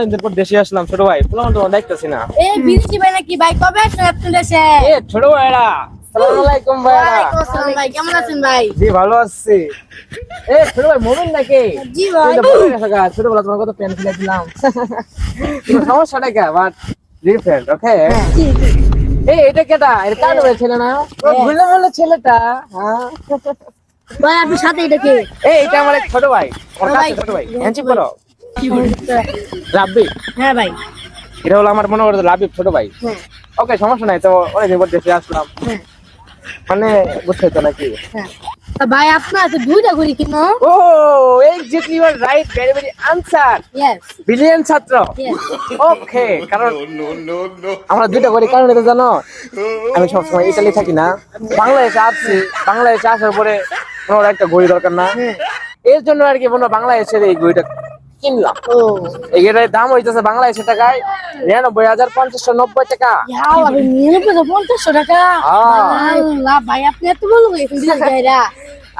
অনেকদিন পর দেশে আসলাম ছোট ভাই। পুরো তোমার দেখতেছি না। এই বিদেশি ভাই নাকি? ভাই কবে আসছেন আপনার দেশে? এ ছোট ভাইরা সালাম আলাইকুম ভাইরা আসসালাম ভাই কেমন আছেন ভাই? জি ভালো আছি। এ ছোট ভাই মোমিন নাকি? জি ভাই। তুই তো বড় হয়ে তোমার কত বাট ওকে জি এই এটা কেটা? এটা কার ছেলে না? ভুলে ছেলেটা হ্যাঁ। ভাই আপনার সাথে এটা কে? এই এটা আমার ছোট ভাই ওর কাছে ছোট ভাই। হ্যান্ডশেক করো রাব্বি? হ্যাঁ ভাই। এটা হলো আমার মনে করতে লাবিব ছোট ভাই। হ্যাঁ। ওকে সমস্যা নাই তো অনেকদিন পর দেশে আসলাম। হ্যাঁ। মানে বুঝছ তো নাকি? হ্যাঁ। ভাই আপনার আছে দুইটা ঘুরি কিনো ও exactly you are right very very answer বিলিয়ন ছাত্র। ওকে কারণ আমরা দুইটা করি কারণ এটা জানো? আমি সবসময় ইতালি থাকি না। বাংলাদেশে আসছি বাংলাদেশে আসার পরে কোনো একটা ঘড়ি দরকার না। এর জন্য আর কি মনে হয় বাংলাদেশের এই ঘড়িটা কিনলাম। ঘড়িটার দাম হইতেছে বাংলাদেশের টাকায় নিরানব্বই হাজার পঞ্চাশশো নব্বই টাকা। পঞ্চাশশো টাকা? ভাই আপনি এত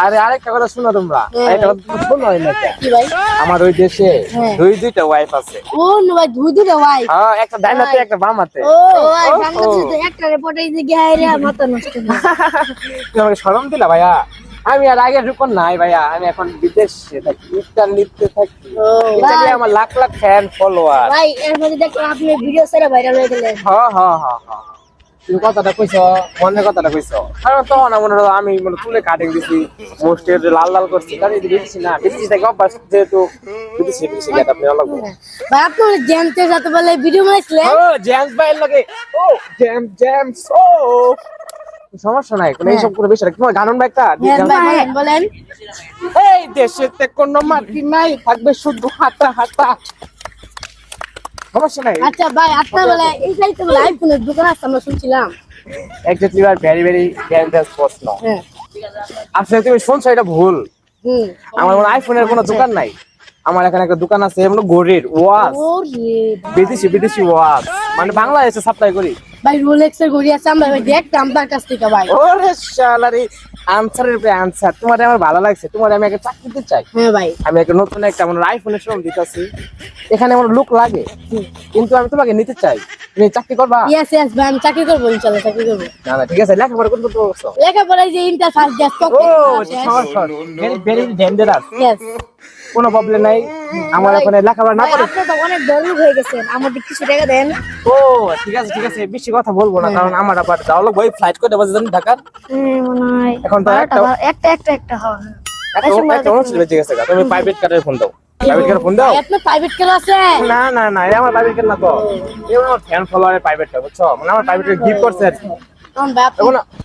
আরে আরেকটা কথা শুনো তোমরা। হ্যাঁ। আরেকটা কথা শোনো ভাই? আমার ওই দেশে হ্যাঁ। দুই দুইটা ওয়াইফ আছে। ও ভাই দুই দুটো ভাই হ্যাঁ একটা ডাইনাতে একটা বামাতে ও ভাই বাংলাদেশে তো একটা রিপোর্টে মাথা নষ্ট না তুমি শরম দিলা ভাইয়া? আমি আর আগে রূপন নাই ভাইয়া আমি এখন বিদেশে থাকি ইতালিতে থাকি। ও। আমার লাখ লাখ ফ্যান ফলোয়ার ভাই এর মধ্যে দেখলাম আপনি ভিডিও সেরা ভাইরাল হয়ে গেলেন। হ হ হ হ। তুমি কথাটা কইছো মনের কথাটা কইছো? কারণ তখন মনে আমি মানে চুলে কাটিং দিছি মোস্টের লাল লাল করছি কারণ বিদেশি না বিদেশি থেকে অভ্যাস যেহেতু বিদেশি বিদেশি গেট আপনি অলগ ভাই আপনি জেন্টের সাথে বলে ভিডিও বানাইছিলেন? ও জেমস লগে ও জেম জেমস ও সমস্যা নাই কোনো এইসব কোনো বিষয় না। তোমার গানন একটা? হ্যাঁ ভাই বলেন। বলেন। এই দেশেতে কোনো মাটি নাই থাকবে শুধু হাতা হাতা সমস্যা নাই? আচ্ছা ভাই আপনার বলে এই বলে আইফোনের দোকান আছে আমরা শুনছিলাম। এক্স্যাক্টলি আর ভেরি ভেরি ডেঞ্জারাস প্রশ্ন। হ্যাঁ। আসলে তুমি শুনছো এটা ভুল। আমার মনে আইফোনের কোনো দোকান নাই। আমার এখানে একটা দোকান আছে এমন ঘড়ির ওয়াচ ওরে বিদেশি বিদেশি ওয়াচ মানে বাংলাদেশে সাপ্লাই করি। ভাই রোলেক্সের ঘড়ি আছে আমরা ভাই দেখতাম তার কাছ থেকে ভাই। ওরে শালারে আনসারের পে আনসার তোমার আমার ভালো লাগছে তোমার আমি একটা চাকরি দিতে চাই। হ্যাঁ ভাই। আমি একটা নতুন একটা আমার আইফোনের শোরুম দিতেছি। এখানে আমার লোক লাগে কিন্তু আমি তোমাকে নিতে চাই। তুমি চাকরি করবা? ইয়েস ইয়েস ভাই আমি চাকরি করব ইনশাল্লাহ চাকরি করব। না না ঠিক আছে লেখাপড়া করতে করছ? লেখাপড়ায় যে ইন্টার ফার্স্ট গ্যাস ও ভেরি ভেরি ডেঞ্জারাস ইয়েস কোনো প্রবলেম নাই আমার এখানে লেখাপড়া না করে আপনি তো অনেক বড় হয়ে গেছেন আমাদের কিছু টাকা দেন। ও ঠিক আছে ঠিক আছে বেশি কথা বলব না কারণ আমার আবার যাওয়া লাগবে ওই ফ্লাইট করে বাজে জানি ঢাকার। এখন তো একটা একটা একটা একটা হয়। একটা একটা অনুষ্ঠান বেঁচে গেছে তুমি প্রাইভেট কারের ফোন দাও। প্রাইভেট ফোন দাও? আপনার প্রাইভেট আছে? না না না এটা আমার প্রাইভেট কার না তো আমার ফ্যান ফলোয়ারের প্রাইভেটটা বুঝছ? মানে আমার প্রাইভেট গিফট করছে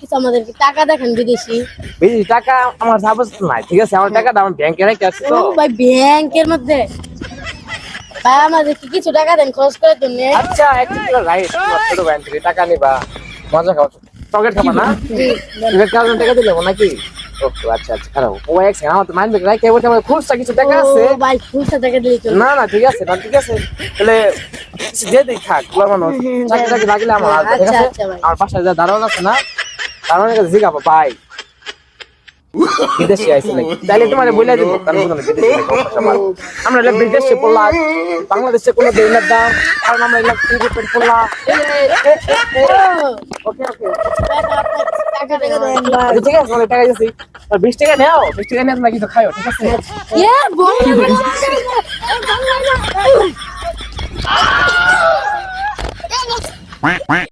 কিছু আমাদেরকে টাকা দেখেন বিদেশি। বেশি টাকা আমার সাপোজ নাই ঠিক আছে? আমার টাকাটা আমি ব্যাংকে রেখে আসছি তো। ভাই ব্যাংকের মধ্যে? ভাই আমাদেরকে কিছু টাকা দেন খরচ করার জন্য। আচ্ছা একটু রাইট তোমার ছোট ব্যাংক থেকে টাকা নিবা। মজা খাও চকলেট খাবা না? টাকা দিলে নাকি? ওকে আচ্ছা আচ্ছা খারাপ ও এক সেকেন্ড আমার তো মাইন্ড ব্যাগ রাখে বলতে আমার খুচরা কিছু টাকা আছে ভাই দিলে না না ঠিক আছে না ঠিক আছে তাহলে যে দেখ থাক বলার মানুষ চাকরি টাকরি লাগলে আমার ঠিক আচ্ছা, আছে আচ্ছা আমার পাশে যা আছে না কাছে জিগাবো ভাই বিদেশে আইসি নাকি তাহলে তোমার বলে দিব কারণ বিদেশে নাকি সমস্যা আমরা বিদেশে পড়লাম বাংলাদেশে কোনো দিনের দাম কারণ আমরা এলা পড়লাম ওকে ওকে টাকা টাকা দেন ভাই আচ্ছা, ঠিক আছে টাকা দিয়েছি। বিশ টাকা নেও বিশ টাকা নিয়ে তোমরা কিছু খাও ঠিক আছে? quack quack.